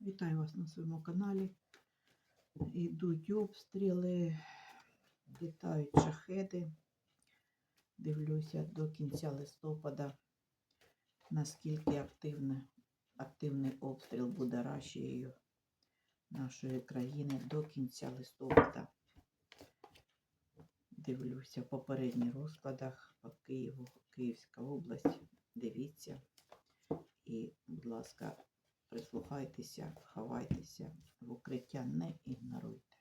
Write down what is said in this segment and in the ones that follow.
Вітаю вас на своєму каналі. Йдуть обстріли, літають шахеди. Дивлюся до кінця листопада, наскільки активне, активний обстріл буде Рашією нашої країни до кінця листопада. Дивлюся в попередніх розкладах по Києву, Київська область. Дивіться. І, будь ласка, прислухайтеся, ховайтеся, в укриття не ігноруйте,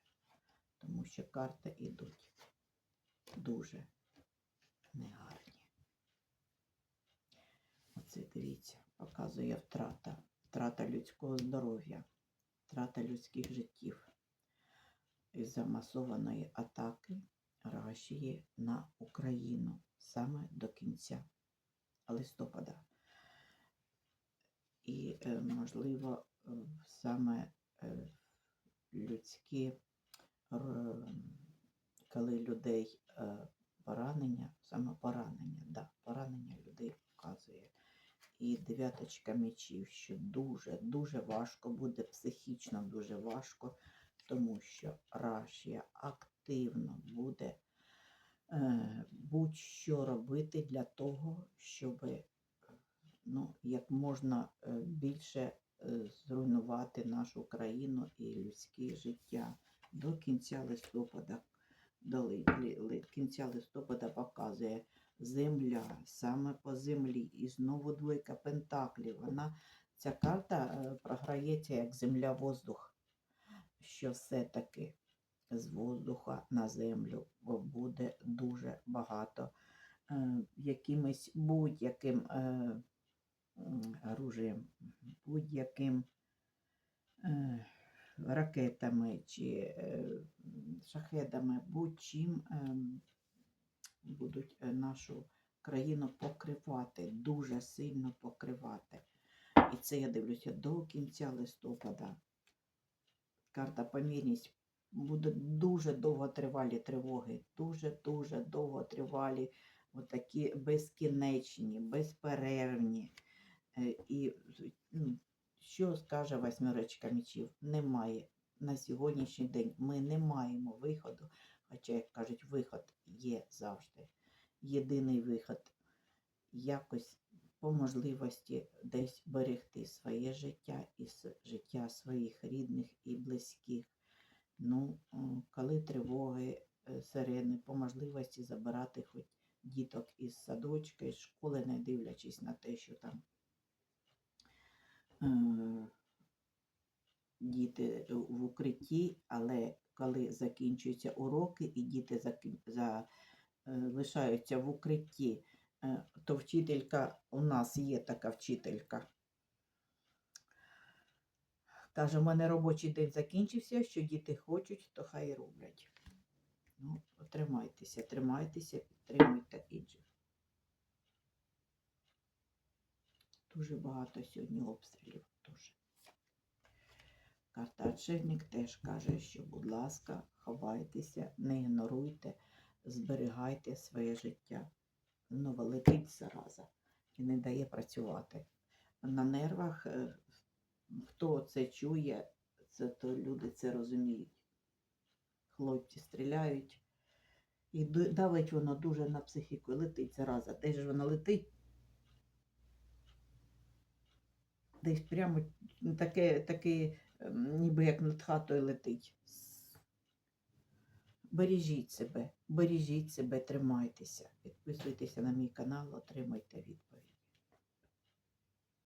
тому що карти йдуть дуже негарні. Оце дивіться, показує втрата, втрата людського здоров'я, втрата людських життів із-за масованої атаки Рашії на Україну саме до кінця листопада і, е, можливо, саме е, людські, коли людей е, поранення, саме поранення, да, поранення людей показує. І дев'яточка мечів, що дуже, дуже важко буде, психічно дуже важко, тому що Рашія активно буде е, будь-що робити для того, щоб ну, як можна е, більше зруйнувати нашу країну і людське життя до кінця листопада. До кінця листопада показує земля, саме по землі. І знову двойка пентаклів. Вона, ця карта е, програється як земля-воздух, що все-таки з воздуха на землю буде дуже багато е, якимось будь-яким е, оружієм, будь-яким е, ракетами чи е, шахедами, будь-чим ем, будуть е, нашу країну покривати, дуже сильно покривати. І це я дивлюся до кінця листопада. Карта помірність буде дуже довготривалі тривоги, дуже-дуже довготривалі, отакі безкінечні, безперервні. Е, І ну, що скаже восьмерочка мечів? Немає. На сьогоднішній день ми не маємо виходу, хоча, як кажуть, виход є завжди. Єдиний виход якось по можливості десь берегти своє життя і життя своїх рідних і близьких. Ну, коли тривоги, е, сирени, по можливості забирати хоч діток із садочка, із школи, не дивлячись на те, що там діти в укритті, але коли закінчуються уроки і діти закін- за, е, в укритті, е, то вчителька, у нас є така вчителька. Каже, у мене робочий день закінчився, що діти хочуть, то хай роблять. Ну, тримайтеся, тримайтеся, підтримуйте інших. Дуже багато сьогодні обстрілів. Дуже. Карта Отшельник теж каже, що, будь ласка, ховайтеся, не ігноруйте, зберігайте своє життя. Ну, летить зараза і не дає працювати. На нервах, е, хто це чує, це то люди це розуміють. Хлопці стріляють. І давить воно дуже на психіку. Летить зараза. Де ж воно летить? Десь прямо таке, таке, ем, ніби як над хатою летить. Бережіть себе, бережіть себе, тримайтеся. Підписуйтеся на мій канал, отримайте відповідь.